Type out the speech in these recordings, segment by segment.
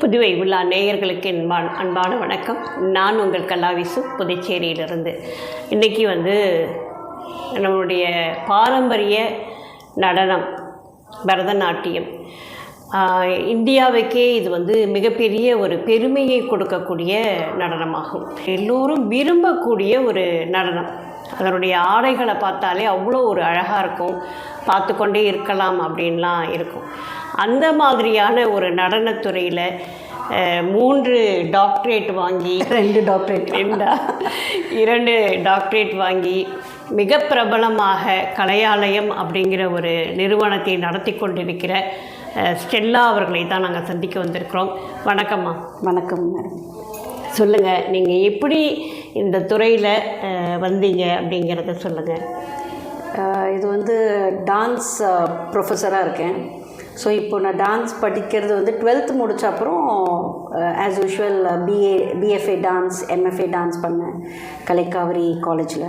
புதுவை விழா நேயர்களுக்கு என்பான் அன்பான வணக்கம். நான் உங்கள் கல்லாவிசு புதுச்சேரியிலிருந்து. இன்றைக்கி வந்து நம்மளுடைய பாரம்பரிய நடனம் பரதநாட்டியம். இந்தியாவுக்கே இது வந்து மிகப்பெரிய ஒரு பெருமையை கொடுக்கக்கூடிய நடனமாகும். எல்லோரும் விரும்பக்கூடிய ஒரு நடனம். அதனுடைய ஆடைகளை பார்த்தாலே அவ்வளோ ஒரு அழகாக இருக்கும். பார்த்து கொண்டே இருக்கலாம் அப்படின்லாம் இருக்கும். அந்த மாதிரியான ஒரு நடனத்துறையில் மூன்று டாக்டரேட் வாங்கி ரெண்டு டாக்டரேட். ரெண்டா? இரண்டு டாக்டரேட் வாங்கி மிக பிரபலமாக கலையாலயம் அப்படிங்கிற ஒரு நிறுவனத்தை நடத்தி கொண்டிருக்கிற ஸ்டெல்லா அவர்களை தான் நாங்கள் சந்திக்க வந்திருக்கிறோம். வணக்கம்மா. வணக்கம் மேடம். சொல்லுங்கள் நீங்கள் எப்படி இந்த துறையில் வந்தீங்க அப்படிங்கிறத சொல்லுங்கள் இது வந்து டான்ஸ் ப்ரொஃபஸராக இருக்கேன். ஸோ இப்போ நான் டான்ஸ் படிக்கிறது வந்து டுவெல்த் முடிச்ச அப்புறம் as usual BA BFA dance MFA dance பண்ணேன். கலைக்காவிரி காலேஜில்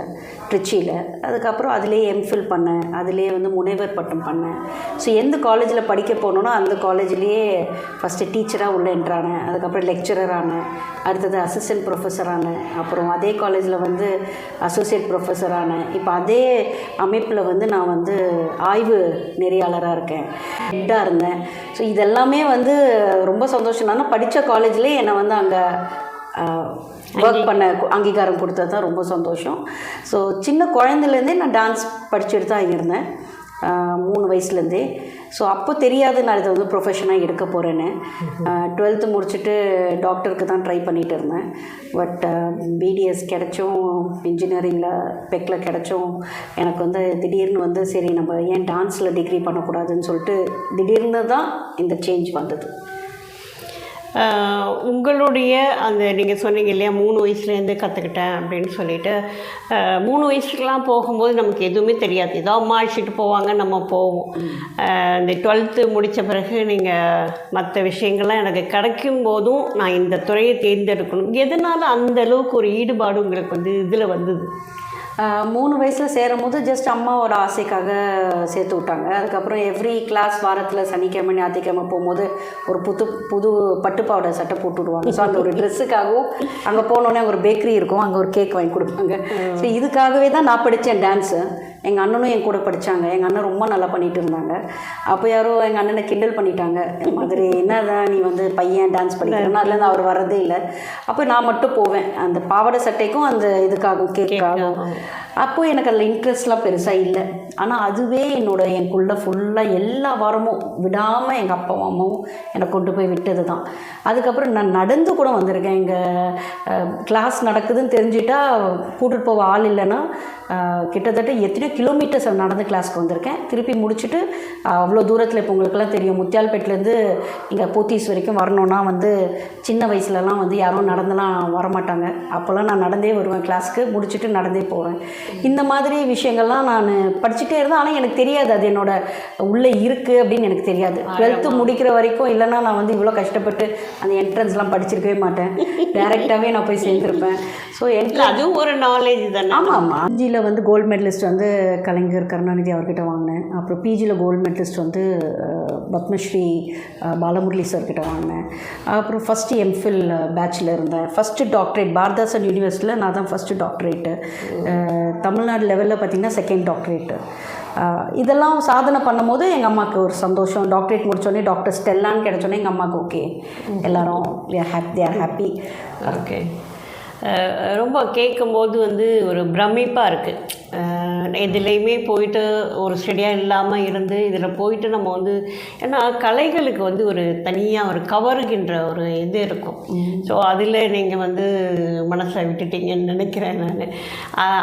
ட்ரிச்சியில் அதுக்கப்புறம் அதிலே எம்ஃபில் பண்ணேன். அதிலே வந்து முனைவர் பட்டம் பண்ணேன். ஸோ எந்த காலேஜில் படிக்க போனோனோ அந்த காலேஜ்லேயே ஃபஸ்ட்டு டீச்சராக உள்ளே என்ட்ரானேன் அதுக்கப்புறம் லெக்சரர் ஆனேன். அடுத்தது அசிஸ்டன்ட் ப்ரொஃபஸர் ஆனேன். அப்புறம் அதே காலேஜில் வந்து அசோசியேட் ப்ரொஃபஸர் ஆனேன். இப்போ அதே அமைப்பில் வந்து நான் வந்து ஆய்வு நெறியாளராக இருக்கேன். ஹெட்டாக இருந்தேன். ஸோ இதெல்லாமே வந்து ரொம்ப சந்தோஷம். நான் படித்த காலேஜ்லேயே என்னை வந்து அங்கே ஒர்க் பண்ண அங்கீகாரம் கொடுத்தது தான் ரொம்ப சந்தோஷம். ஸோ சின்ன குழந்தைலேருந்தே நான் டான்ஸ் படிச்சுட்டு தான் இருந்தேன். மூணு வயசுலேருந்தே. ஸோ அப்போ தெரியாது நான் இதை வந்து ப்ரொஃபஷனாக எடுக்க போகிறேன்னு டுவெல்த்து முடிச்சுட்டு டாக்டருக்கு தான் ட்ரை பண்ணிகிட்டு இருந்தேன். பட் பிடிஎஸ் கிடைச்சும் இன்ஜினியரிங்கில் பெக்கில் கிடைச்சும் எனக்கு வந்து திடீர்னு வந்து சரி நம்ம ஏன் டான்ஸில் டிகிரி பண்ணக்கூடாதுன்னு சொல்லிட்டு திடீர்னு தான் இந்த சேஞ்ச் வந்தது. உங்களுடைய அந்த நீங்கள் சொன்னீங்க இல்லையா மூணு வயசுலேருந்து கற்றுக்கிட்டேன் அப்படின்னு சொல்லிட்டு மூணு வயசுக்கெலாம் போகும்போது நமக்கு எதுவுமே தெரியாது. ஏதோ அம்மா அழைச்சிட்டு போவாங்க நம்ம போவோம். இந்த டுவெல்த்து முடித்த பிறகு நீங்கள் மற்ற விஷயங்கள்லாம் எனக்கு கிடைக்கும் போதும் நான் இந்த துறையை தேர்ந்தெடுக்கணும். எதனால் அந்த அளவுக்கு ஒரு ஈடுபாடு உங்களுக்கு வந்து இதில் வந்தது? மூணு வயசில் சேரும் போது ஜஸ்ட் அம்மாவோட ஆசைக்காக சேர்த்து விட்டாங்க. அதுக்கப்புறம் எவ்ரி கிளாஸ் வாரத்தில் சனிக்கிழமை ஞாயிற்றுக்கிழமை போகும்போது ஒரு புது புது பட்டுப்பாவோட சட்டை போட்டு விடுவாங்க. ஸோ அந்த ஒரு ட்ரெஸ்ஸுக்காகவும் அங்கே போனோடனே அங்கே ஒரு பேக்கரி இருக்கும். அங்கே ஒரு கேக் வாங்கி கொடுப்பாங்க. ஸோ இதுக்காகவே தான் நான் படித்தேன் டான்ஸு எங்கள் அண்ணனும் என் கூட படித்தாங்க எங்கள் அண்ணன் ரொம்ப நல்லா பண்ணிட்டு இருந்தாங்க. அப்போ யாரோ எங்கள் அண்ணனை கிண்டல் பண்ணிட்டாங்க. இந்த மாதிரி என்னதான் நீ வந்து பையன் டான்ஸ் படிக்கிறேன்னா? அதுலேருந்து அவர் வர்றதே இல்லை. அப்போ நான் மட்டும் போவேன். அந்த பாவாடை சட்டைக்கும் அந்த இதுக்காகவும் கேக்காகவும் அப்போ எனக்கு அதில் இன்ட்ரெஸ்ட்லாம் பெருசாக இல்லை. ஆனால் அதுவே என்னோட எனக்குள்ள ஃபுல்லாக எல்லா வாரமும் விடாமல் எங்கள் அப்பாவும் அம்மாவும் என்னை கொண்டு போய் விட்டது தான் அதுக்கப்புறம் நான் நடந்து கூட வந்திருக்கேன். எங்கள் கிளாஸ் நடக்குதுன்னு தெரிஞ்சுட்டா கூட்டிகிட்டு போக ஆள் இல்லைன்னா கிட்டத்தட்ட எத்தனையோ கிலோமீட்டர்ஸ் நடந்து கிளாஸ்க்கு வந்திருக்கேன். திருப்பி முடிச்சுட்டு அவ்வளோ தூரத்தில் இப்போ உங்களுக்கெல்லாம் தெரியும். முத்தியால்பேட்டிலேருந்து இங்கே போத்தீஸ் வரைக்கும் வரணுன்னா வந்து சின்ன வயசுலலாம் வந்து யாரும் நடந்துலாம் வரமாட்டாங்க. அப்போல்லாம் நான் நடந்தே வருவேன் கிளாஸ்க்கு முடிச்சுட்டு நடந்தே போவேன். இந்த மாதிரி விஷயங்கள்லாம் நான் படிச்சுட்டே இருந்தேன். ஆனால் எனக்கு தெரியாது அது என்னோட உள்ளே இருக்குது அப்படின்னு எனக்கு தெரியாது. டுவெல்த்து முடிக்கிற வரைக்கும் இல்லைன்னா நான் வந்து இவ்வளோ கஷ்டப்பட்டு அந்த என்ட்ரன்ஸ்லாம் படிச்சிருக்கவே மாட்டேன். டைரெக்டாகவே நான் போய் சேர்ந்துருப்பேன். ஸோ இல்லை அதுவும் ஒரு நாலேஜ் தானே. ஆமாம் ஆமாம் பிஜியில் வந்து கோல்டு மெடலிஸ்ட் வந்து கலைஞர் கருணாநிதி அவர்கிட்ட வாங்கினேன். அப்புறம் பிஜியில் கோல்டு மெடலிஸ்ட் வந்து பத்மஸ்ரீ பாலமுரளி சார்கிட்ட வாங்கினேன். அப்புறம் ஃபஸ்ட்டு எம்ஃபில் பேட்சில் இருந்தேன். ஃபஸ்ட்டு டாக்டரேட் பாரதாசன் யூனிவர்சிட்டியில் நான் தான் ஃபஸ்ட்டு டாக்டரேட்டு தமிழ்நாடு லெவலில் பார்த்தீங்கன்னா செகண்ட் டாக்டரேட்டு இதெல்லாம் சாதனை பண்ணும்போது எங்கள் அம்மாவுக்கு ஒரு சந்தோஷம். டாக்டரேட் முடிச்சோடனே டாக்டர் ஸ்டெல்லான்னு கிடைச்சோன்னே எங்கள் அம்மாவுக்கு ஓகே எல்லாரும் happy they are happy okay ரொம்ப கேட்கும்போது வந்து ஒரு பிரமிப்பாக இருக்குது எதுலேயுமே போயிட்டு ஒரு ஸ்டடியாக இல்லாமல் இருந்து இதில் போயிட்டு நம்ம வந்து ஏன்னா கலைகளுக்கு வந்து ஒரு தனியாக ஒரு கவருகின்ற ஒரு இது இருக்கும். ஸோ அதில் நீங்கள் வந்து மனசை விட்டுட்டீங்கன்னு நினைக்கிறேன் நான்.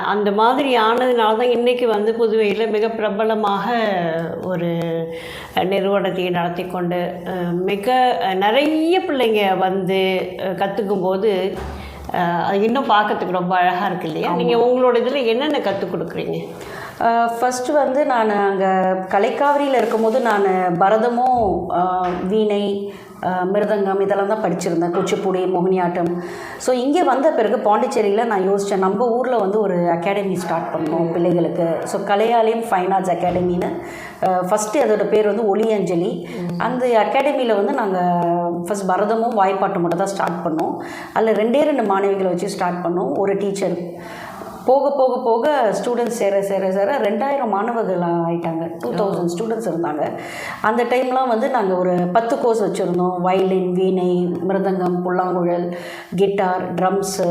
அந்த மாதிரி ஆனதுனால தான் இன்றைக்கி வந்து புதுவையில் மிக பிரபலமாக ஒரு நிறுவனத்தை நடத்தி கொண்டு மிக நிறைய பிள்ளைங்க வந்து கற்றுக்கும் போது அஹ் அது இன்னும் பார்க்கறதுக்கு ரொம்ப அழகாக இருக்கு இல்லையா? நீங்கள் உங்களோட இதில் என்னென்ன கற்றுக் கொடுக்குறீங்க? ஃபஸ்ட்டு வந்து நான் அங்கே கலைக்காவிரியில் இருக்கும்போது நான் பரதமும் வீணை மிருதங்கம் இதெல்லாம் தான் படிச்சிருந்தேன். குச்சிப்புடி மோகினியாட்டம். ஸோ இங்கே வந்த பிறகு பாண்டிச்சேரியில் நான் யோசித்தேன் நம்ம ஊரில் வந்து ஒரு அகாடமி ஸ்டார்ட் பண்ணோம் பிள்ளைகளுக்கு. ஸோ கலையாலயம் ஃபைன் ஆர்ட்ஸ் அகாடமின்னு ஃபஸ்ட்டு அதோட பேர் வந்து ஒளியஞ்சலி. அந்த அகாடமியில் வந்து நாங்கள் ஃபஸ்ட் பரதமும் வாய்ப்பாட்டும் மட்டும் தான் ஸ்டார்ட் பண்ணோம். அதில் ரெண்டே ரெண்டு மாணவிகளை வச்சு ஸ்டார்ட் பண்ணோம். ஒரு டீச்சர் போக போக போக ஸ்டூடெண்ட்ஸ் சேர சேர சேர ரெண்டாயிரம் மாணவர்கள் ஆயிட்டாங்க. டூ தௌசண்ட் ஸ்டூடெண்ட்ஸ் இருந்தாங்க. அந்த டைம்லாம் வந்து நாங்கள் ஒரு பத்து கோர்ஸ் வச்சுருந்தோம். வயலின் வீணை மிருதங்கம் புல்லாங்குழல் கிட்டார் ட்ரம்ஸு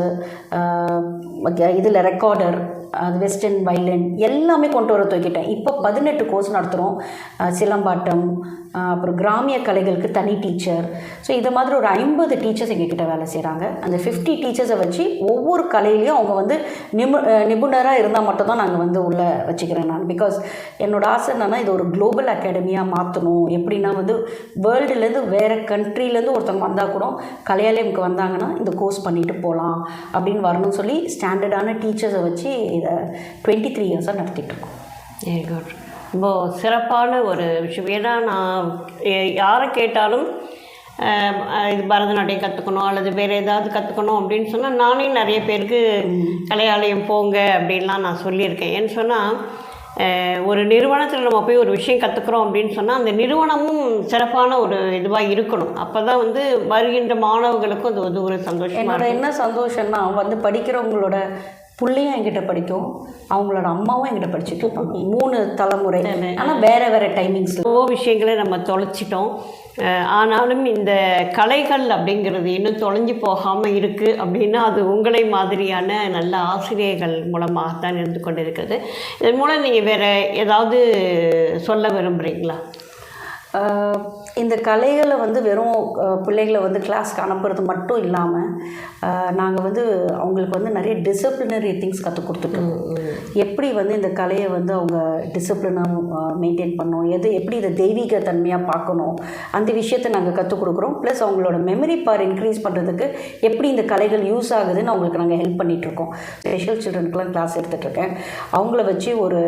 இதில் ரெக்கார்டர் அது வெஸ்டர்ன் வயலின் எல்லாமே கொண்டு வர தூக்கிட்டேன் இப்போ பதினெட்டு கோர்ஸ் நடத்துகிறோம் சிலம்பாட்டம் அப்புறம் கிராமிய கலைகளுக்கு தனி டீச்சர் ஸோ இது மாதிரி ஒரு ஐம்பது டீச்சர்ஸ் எங்ககிட்ட வேலை செய்கிறாங்க அந்த ஃபிஃப்டி டீச்சர்ஸை வச்சு ஒவ்வொரு கலையிலையும் அவங்க வந்து நிபு நிபுணராக இருந்தால் மட்டும்தான் நாங்கள் வந்து உள்ளே வச்சுக்கிறேன் நான். பிகாஸ் என்னோட ஆசை என்னன்னா இது ஒரு குளோபல் அகாடமியாக மாற்றணும் எப்படின்னா வந்து வேர்ல்டுலேருந்து வேறு கண்ட்ரிலேருந்து ஒருத்தவங்க வந்தால் கூட கலையாலயமுக்கு வந்தாங்கன்னா இந்த கோர்ஸ் பண்ணிட்டு போகலாம் அப்படின்னு வரணும்னு சொல்லி ஸ்டாண்டர்டான டீச்சர்ஸை வச்சு டுவெண்ட்டி த்ரீ இயர்ஸாக நடத்திட்டுருக்கோம். வெரி குட் ரொம்ப சிறப்பான ஒரு விஷயம். ஏன்னா நான் யாரை கேட்டாலும் இது பரதநாட்டியம் கற்றுக்கணும் அல்லது வேறு ஏதாவது கற்றுக்கணும் அப்படின்னு சொன்னால் நானே நிறைய பேருக்கு கலையாலயம் போங்க அப்படின்லாம் நான் சொல்லியிருக்கேன். ஏன்னு சொன்னால் ஒரு நிறுவனத்தில் நம்ம போய் ஒரு விஷயம் கற்றுக்குறோம் அப்படின்னு சொன்னால் அந்த நிறுவனமும் சிறப்பான ஒரு இதுவாக இருக்கணும். அப்போ தான் வந்து வருகின்ற மாணவர்களுக்கும் அது வந்து ஒரு சந்தோஷமாக என்னோட என்ன சந்தோஷம்னா வந்து படிக்கிறவங்களோட புள்ளையும் என்கிட்ட படிக்கும் அவங்களோட அம்மாவும் என்கிட்ட படிச்சுட்டு இருப்பாங்க. மூணு தலைமுறை. ஆனால் வேற வேற டைமிங்ஸ் எவ்வளோ விஷயங்களை நம்ம தொலைச்சிட்டோம். ஆனாலும் இந்த கலைகள் அப்படிங்கிறது இன்னும் தொலைஞ்சு போகாமல் இருக்குது அப்படின்னா அது உங்களை மாதிரியான நல்ல ஆசிரியர்கள் மூலமாகத்தான் இருந்து கொண்டு இருக்குது இதன் மூலம் நீங்கள் வேறு ஏதாவது சொல்ல விரும்புகிறீங்களா இந்த கலைகளை வந்து வெறும் பிள்ளைகளை வந்து கிளாஸ்க்கு அனுப்புறது மட்டும் இல்லாமல் நாங்கள் வந்து அவங்களுக்கு வந்து நிறைய டிசிப்ளினரி திங்ஸ் கற்றுக் கொடுத்துட்ருக்கோம் எப்படி வந்து இந்த கலையை வந்து அவங்க டிசிப்ளினாக மெயின்டைன் பண்ணணும்? எது எப்படி இதை தெய்வீக தன்மையாக பார்க்கணும்? அந்த விஷயத்தை நாங்கள் கற்றுக் கொடுக்குறோம். ப்ளஸ் அவங்களோட மெமரி பவர் இன்க்ரீஸ் பண்ணுறதுக்கு எப்படி இந்த கலைகள் யூஸ் ஆகுதுன்னு அவங்களுக்கு நாங்கள் ஹெல்ப் பண்ணிகிட்ருக்கோம் ஸ்பெஷல் சில்ட்ரனுக்குலாம் கிளாஸ் எடுத்துகிட்ருக்கேன் அவங்கள வச்சு ஒரு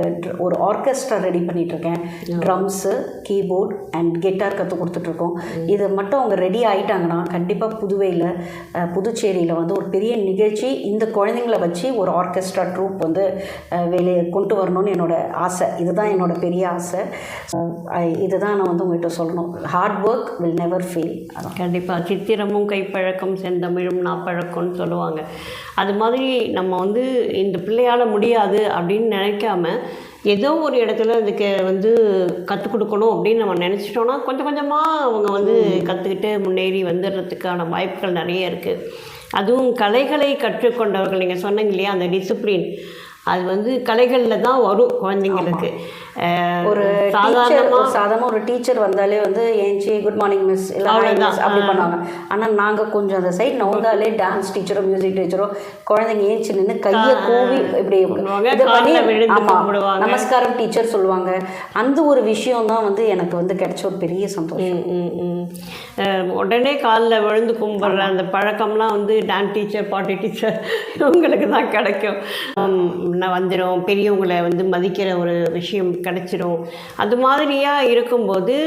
ஒரு ஆர்கெஸ்ட்ரா ரெடி பண்ணிகிட்ருக்கேன் ட்ரம்ஸு கீபோர்ட் அண்ட் கிட்டார் கற்றுக் கொடுத்துட்ருக்கோம். இது மட்டும் அவங்க ரெடி ஆகிட்டாங்கன்னா கண்டிப்பாக புதுவையில் புதுச்சேரியில் வந்து ஒரு பெரிய நிகழ்ச்சி இந்த குழந்தைங்கள வச்சு ஒரு ஆர்கெஸ்ட்ரா ட்ரூப் வந்து வெளியே கொண்டு வரணும்னு என்னோட ஆசை. இதுதான் என்னோட பெரிய ஆசை. இதுதான் நான் வந்து உங்கள்கிட்ட சொல்லணும். Hard work will never fail கண்டிப்பாக சித்திரமும் கைப்பழக்கம் செந்தமிழும் நாப்பழக்கம்னு சொல்லுவாங்க. அது மாதிரி நம்ம வந்து இந்த பிள்ளையால் முடியாது அப்படின்னு நினைக்காம ஏதோ ஒரு இடத்துல இதுக்கு வந்து கற்றுக் கொடுக்கணும் அப்படின்னு நம்ம நினச்சிட்டோன்னா கொஞ்சம் கொஞ்சமாக அவங்க வந்து கற்றுக்கிட்டு முன்னேறி வந்துடுறதுக்கான வாய்ப்புகள் நிறைய இருக்குது அதுவும் கலைகளை கற்றுக்கொண்டவர்கள் நீங்கள் சொன்னீங்க இல்லையா அந்த டிசிப்ளின் அது வந்து கலைகளில் தான் வரும் குழந்தைங்களுக்கு. ஒரு டீச்சர் சாதாரணமா சாதாரண ஒரு டீச்சர் வந்தாலே வந்து ஏஞ்சி குட் மார்னிங் மிஸ் இல்லை miss அப்படி பண்ணுவாங்க. ஆனால் நாங்கள் கொஞ்சம் அந்த சைடு நவுந்தாலே டான்ஸ் டீச்சரோ மியூசிக் டீச்சரோ குழந்தைங்க ஏஞ்சி நின்று கையை கூவி இப்படி இது பண்ணி ஆமாம். நமஸ்காரம் டீச்சர் சொல்லுவாங்க. அந்த ஒரு விஷயம் தான் வந்து எனக்கு வந்து கிடைச்ச ஒரு பெரிய சந்தோஷம். உடனே காலில் விழுந்து கும்பிட்ற அந்த பழக்கம்லாம் வந்து டான்ஸ் டீச்சர் பாட்டி டீச்சர் இவங்களுக்கு தான் கிடைக்கும். நான் வந்துடும் பெரியவங்களை வந்து மதிக்கிற ஒரு விஷயம் கிடைச்சிரும். அது மாதிரியாக இருக்கும்போது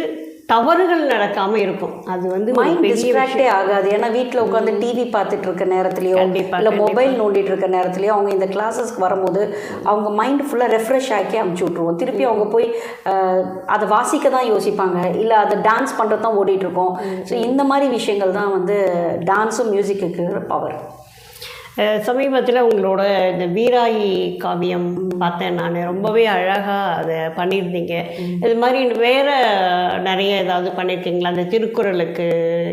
தவறுகள் நடக்காமல் இருக்கும். அது வந்து மைண்ட் டிஸ்ட்ராக்டே ஆகாது. ஏன்னா வீட்டில் உட்காந்து டிவி பார்த்துட்டு இருக்க நேரத்துலையோ இல்லை. மொபைல் நோண்டிட்டு இருக்க நேரத்துலையோ அவங்க இந்த கிளாஸஸ்க்கு வரும்போது அவங்க மைண்ட் ஃபுல்லாக ரெஃப்ரெஷ் ஆக்கி அமுச்சு விட்ருவோம் திருப்பி அவங்க போய் அதை வாசிக்க தான் யோசிப்பாங்க. இல்லை அதை டான்ஸ் பண்ணுறது தான் ஓடிட்டு இருக்கோம். ஸோ இந்த மாதிரி விஷயங்கள் தான் வந்து டான்ஸும் மியூசிக்கு பவர் சமீபத்தில் உங்களோட இந்த வீராயி காவியம் பார்த்தேன் நான். ரொம்பவே அழகாக அதை பண்ணியிருந்தீங்க. இது மாதிரி வேறு நிறைய ஏதாவது பண்ணியிருக்கீங்களா? அந்த திருக்குறளுக்கு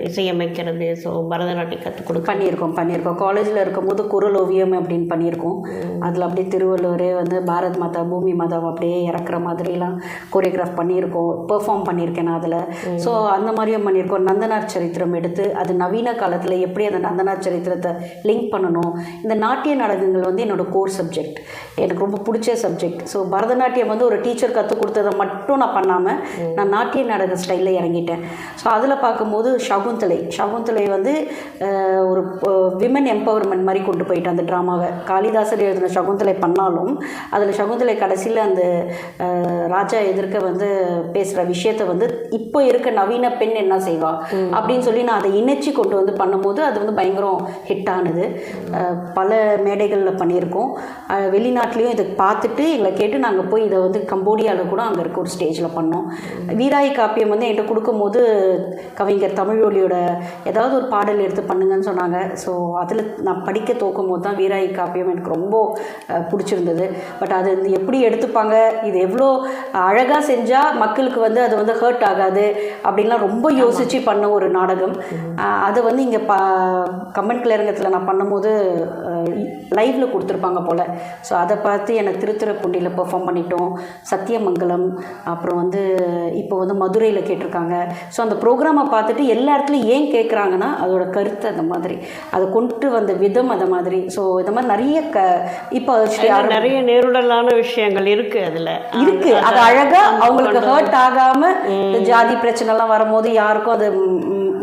இசையமைக்கிறது ஸோ பரதநாட்டியம் கற்றுக் கொடுக்க. பண்ணியிருக்கோம் பண்ணியிருக்கோம். காலேஜில் இருக்கும்போது குரல் ஓவியம் அப்படின்னு பண்ணியிருக்கோம். அதில் அப்படியே திருவள்ளுவரே வந்து பாரத் மாதா பூமி மாதாவை அப்படியே இறக்குற மாதிரிலாம் கோரியோகிராஃப் பண்ணியிருக்கோம். பெர்ஃபார்ம் பண்ணியிருக்கேன் நான் அதில். ஸோ அந்த மாதிரியும் பண்ணியிருக்கோம். நந்தனார் சரித்திரம் எடுத்து அது நவீன காலத்தில் எப்படி அந்த நந்தனார் சரித்திரத்தை லிங்க் பண்ணணும்? இந்த நாட்டிய நாடகங்கள் வந்து என்னோட கோர் சப்ஜெக்ட் எனக்கு ரொம்ப பிடிச்ச சப்ஜெக்ட் ஸோ பரதநாட்டியம் வந்து ஒரு டீச்சர் கற்றுக் கொடுத்ததை மட்டும் நான் பண்ணாமல் நான் நாட்டிய நாடக ஸ்டைலில் இறங்கிட்டேன். ஸோ அதில் பார்க்கும்போது சகுந்தலை. சகுந்தலை வந்து ஒரு விமன் எம்பவர்மெண்ட் மாதிரி கொண்டு போயிட்டு அந்த ட்ராமாவை காளிதாசர் எழுதின சகுந்தலை பண்ணாலும் அதில் சகுந்தலை கடைசியில் அந்த ராஜா எதிர்க்க வந்து பேசுகிற விஷயத்தை வந்து இப்போ இருக்க நவீன பெண் என்ன செய்வா? அப்படின்னு சொல்லி நான் அதை இணைச்சி கொண்டு வந்து பண்ணும்போது அது வந்து பயங்கரம் ஹிட் ஆனது. பல மேடைகளில் பண்ணியிருக்கோம். வெளிநாட்டிலையும் இதை பார்த்துட்டு எங்களை கேட்டு நாங்கள் போய் இதை வந்து கம்போடியாவில் கூட அங்கே இருக்க ஒரு ஸ்டேஜில் பண்ணோம். வீராய் காப்பியம் வந்து என்கிட்ட கொடுக்கும்போது கவிஞர் தமிழொலியோட ஏதாவது ஒரு பாடல் எடுத்து பண்ணுங்கன்னு சொன்னாங்க. ஸோ அதில் நான் படிக்க தோக்கும் போது தான் வீராய் காப்பியம் எனக்கு ரொம்ப பிடிச்சிருந்தது. பட் அது வந்து எப்படி எடுத்துப்பாங்க? இது எவ்வளோ அழகாக செஞ்சால் மக்களுக்கு வந்து அது வந்து ஹர்ட் ஆகாது அப்படின்லாம் ரொம்ப யோசித்து பண்ண ஒரு நாடகம். அதை வந்து இங்கே பா கமெண்ட் கிளரங்கத்தில் நான் பண்ணும்போது லைவில் கொடுத்துருப்பாங்க போல். ஸோ அதை பார்த்து எனக்கு திருத்துறைப்பூண்டியில் பெர்ஃபார்ம் பண்ணிட்டோம். சத்தியமங்கலம் அப்புறம் வந்து இப்போ வந்து மதுரையில் கேட்டிருக்காங்க. ஸோ அந்த ப்ரோக்ராமை பார்த்துட்டு எல்லா இடத்துலையும் ஏன் கேட்குறாங்கன்னா அதோட கருத்து அந்த மாதிரி. அதை கொண்டு வந்த விதம் அந்த மாதிரி. ஸோ இந்த மாதிரி நிறைய க இப்போ நிறைய நேருடலான விஷயங்கள் இருக்கு அதுல. இருக்கு. அது அழகா அவங்களுக்கு ஹர்ட் ஆகாம இந்த ஜாதி பிரச்சனை எல்லாம் வரும்போது யாருக்கும் அது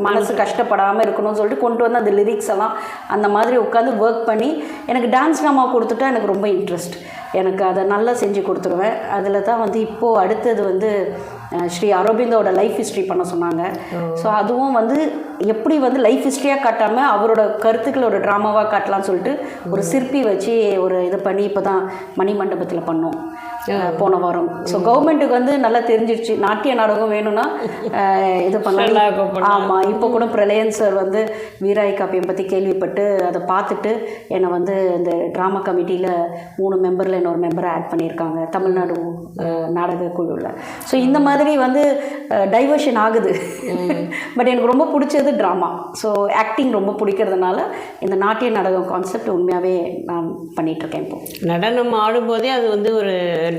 மனசு கஷ்டப்படாம இருக்கணும்னு சொல்லிட்டு கொண்டு வந்து அந்த லிரிக்ஸ் எல்லாம் அந்த மாதிரி உட்காந்து ஒர்க் பண்ணி எனக்கு டான்ஸ் ட்ராமா கொடுத்துட்டா எனக்கு ரொம்ப இன்ட்ரெஸ்ட் எனக்கு அதை நல்லா செஞ்சு கொடுத்துருவேன். அதில் தான் வந்து இப்போது அடுத்தது வந்து ஸ்ரீ அரவிந்தோட லைஃப் ஹிஸ்ட்ரி பண்ண சொன்னாங்க. ஸோ அதுவும் வந்து எப்படி வந்து லைஃப் ஹிஸ்ட்ரியாக காட்டாமல் அவரோட கருத்துக்களை ஒரு ட்ராமாவாக காட்டலாம்னு சொல்லிட்டு ஒரு சிற்பி வச்சு ஒரு இது பண்ணி இப்போ தான் மணிமண்டபத்தில் பண்ணோம். அஹ், போன வாரம். ஸோ கவர்மெண்ட்டுக்கு வந்து நல்லா தெரிஞ்சிருச்சு. நாட்டிய நாடகம் வேணும்னா இது பண்ணலாம். ஆமாம் இப்போ கூட பிரளயன் சார் வந்து வீராய் காப்பியம் பற்றி கேள்விப்பட்டு அதை பார்த்துட்டு என்னை வந்து இந்த ட்ராமா கமிட்டியில் மூணு மெம்பரில் இன்னொரு மெம்பரை ஆட் பண்ணியிருக்காங்க. தமிழ்நாடு நாடக குழுவில் ஸோ இந்த மாதிரி வந்து டைவர்ஷன் ஆகுது. பட் எனக்கு ரொம்ப பிடிச்சது ட்ராமா ஸோ ஆக்டிங் ரொம்ப பிடிக்கிறதுனால இந்த நாட்டிய நாடகம் கான்செப்ட் உண்மையாகவே நான் பண்ணிகிட்ருக்கேன் இப்போ. நடனம் ஆடும்போதே அது வந்து ஒரு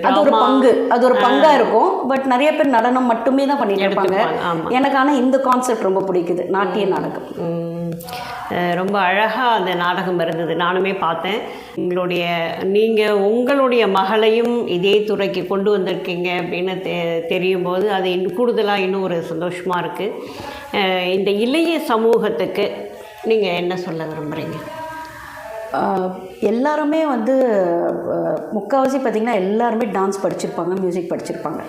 அது ஒரு பங்கு. அது ஒரு பங்கா இருக்கும். பட் நிறைய பேர் நடனம் மட்டுமே தான் பண்ணிட்டு இருப்பாங்க. எனக்கு ஆனா இந்த கான்செப்ட் ரொம்ப பிடிக்குது. நாட்டிய நாடகம். ரொம்ப அழகாக அந்த நாடகம் இருந்தது. நானுமே பார்த்தேன். உங்களுடைய நீங்கள் உங்களுடைய மகளையும் இதே துறைக்கு கொண்டு வந்திருக்கீங்க அப்படின்னு தெ தெரியும் போது அது இன்னும் கூடுதலாக இன்னும் ஒரு சந்தோஷமாக இருக்குது இந்த இளைய சமூகத்துக்கு நீங்கள் என்ன சொல்ல விரும்புகிறீங்க எல்லாருமே வந்து முக்கால்வாசி பார்த்திங்கன்னா எல்லாருமே டான்ஸ் படிச்சிருப்பாங்க மியூசிக் படிச்சிருப்பாங்க.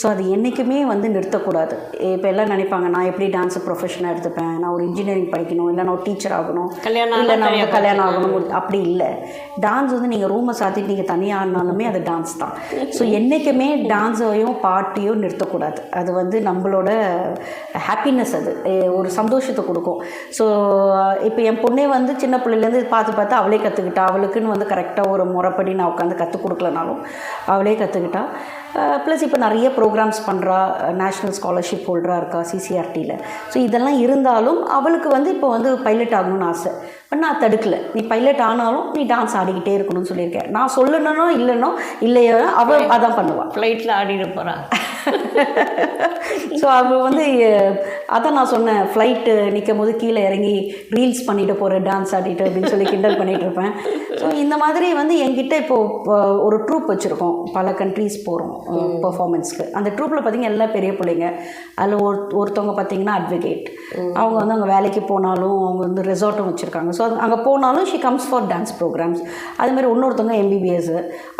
ஸோ அது என்றைக்குமே வந்து நிறுத்தக்கூடாது. இப்போ எல்லாம் நினைப்பாங்க நான் எப்படி டான்ஸை ப்ரொஃபஷனாக எடுத்துப்பேன்? நான் ஒரு இன்ஜினியரிங் படிக்கணும் இல்லை நான் ஒரு டீச்சர் ஆகணும் கல்யாணம் இல்லை நான் கல்யாணம் ஆகணும் அப்படி இல்லை. டான்ஸ் வந்து நீங்கள் ரூமை சாத்திட்டு நீங்கள் தனியாக ஆடினாலுமே அது டான்ஸ் தான். ஸோ என்றைக்குமே டான்ஸையும் பாட்டையும் நிறுத்தக்கூடாது. அது வந்து நம்மளோட ஹாப்பினஸ் அது. ஒரு சந்தோஷத்தை கொடுக்கும். ஸோ இப்போ என் பொண்ணே வந்து சின்ன பிள்ளைலேருந்து பார்த்து பார்த்து அவளே அவளே கற்றுக்கிட்டா அவளுக்குன்னு வந்து கரெக்டாக ஒரு முறைப்படி நான் உட்காந்து கற்றுக் கொடுக்கலனாலும் அவளே கற்றுக்கிட்டா ப்ளஸ் இப்போ நிறைய ப்ரோக்ராம்ஸ் பண்ணுறா நேஷ்னல் ஸ்காலர்ஷிப் ஹோல்டராக இருக்கா சிசிஆர்டியில் ஸோ இதெல்லாம் இருந்தாலும் அவளுக்கு வந்து இப்போ வந்து பைலட் ஆகணும்னு ஆசை. பட் நான் தடுக்கல. நீ பைலட் ஆனாலும் நீ டான்ஸ் ஆடிக்கிட்டே இருக்கணும்னு சொல்லியிருக்கேன். நான் சொல்லணும்னோ இல்லைனோ இல்லையோ அவள் அதான் பண்ணுவாள் ஃப்ளைட்டில் ஆடிட போகிறா ஸோ அவள் வந்து அதான் நான் சொன்னேன் ஃப்ளைட்டு நிற்கும் போது கீழே இறங்கி ரீல்ஸ் பண்ணிட்டு போகிறேன் டான்ஸ் ஆடிட்டு அப்படின்னு சொல்லி கிண்டல் பண்ணிட்டு இருப்பேன். ஸோ இந்த மாதிரி வந்து என்கிட்ட இப்போது ஒரு ட்ரூப் வச்சுருக்கோம். பல கண்ட்ரீஸ் போகிறோம் பெர்ஃபார்மன்ஸ்க்கு அந்த ட்ரூப்பில் பார்த்தீங்கன்னா எல்லாம் பெரிய பிள்ளைங்க. அதில் ஒரு ஒருத்தவங்க பார்த்தீங்கன்னா அட்வொகேட் அவங்க வந்து அவங்க வேலைக்கு போனாலும் அவங்க வந்து ரெசார்ட்டும் வச்சுருக்காங்க. ஸோ அங்கே போனாலும் she comes for dance programs அதேமாதிரி இன்னொருத்தவங்க எம்பிபிஎஸ்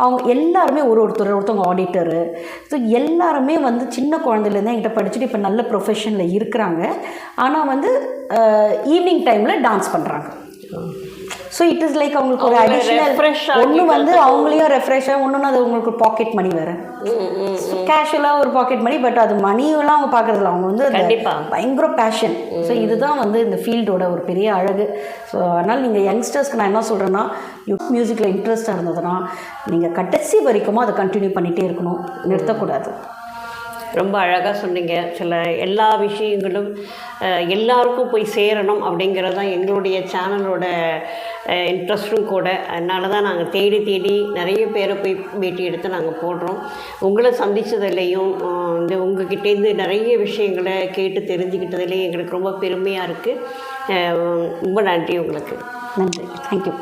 அவங்க எல்லாருமே ஒரு ஒருத்தர் ஒருத்தவங்க ஆடிட்டரு ஸோ எல்லாருமே வந்து சின்ன குழந்தையிலேருந்து என்கிட்ட படிச்சுட்டு இப்போ நல்ல ப்ரொஃபஷனில் இருக்கிறாங்க. ஆனால் வந்து ஈவினிங் டைமில் டான்ஸ் பண்ணுறாங்க ஸோ இட் இஸ் லைக் அவங்களுக்கு ஒரு அடிஷ்னல் ஒன்று வந்து அவங்களையும் ரெஃப்ரெஷ்ஷாக ஒன்றுன்னு அது உங்களுக்கு பாக்கெட் மணி வேறு. கேஷுவலாக ஒரு பாக்கெட் மணி பட் அது மணியெல்லாம் அவங்க பார்க்குறதில்ல அவங்க வந்து அந்த கண்டிப்பா. பயங்கர பேஷன் ஸோ இதுதான் வந்து இந்த ஃபீல்டோட ஒரு பெரிய அழகு. ஸோ அதனால் நீங்கள் யங்ஸ்டர்ஸ்க்கு நான் என்ன சொல்கிறேன்னா மியூசிக்கில் இன்ட்ரெஸ்ட்டாக இருந்ததுன்னா நீங்கள் கடைசி வரைக்குமோ அதை கண்டினியூ பண்ணிகிட்டே இருக்கணும். நிறுத்தக்கூடாது. ரொம்ப அழகாக சொன்னீங்க. சில எல்லா விஷயங்களும் எல்லாருக்கும் போய் சேரணும் அப்படிங்கிறது தான் எங்களுடைய சேனலோட இன்ட்ரெஸ்ட்டும் கூட. அதனால தான் நாங்கள் தேடி தேடி நிறைய பேரை போய் பேட்டி எடுத்து நாங்கள் போடுறோம். உங்களை சந்தித்ததுலேயும் இந்த உங்ககிட்டேருந்து நிறைய விஷயங்களை கேட்டு தெரிஞ்சுக்கிட்டதுலேயும் எங்களுக்கு ரொம்ப பெருமையாக இருக்குது ரொம்ப நன்றி உங்களுக்கு. நன்றி. தேங்க்யூ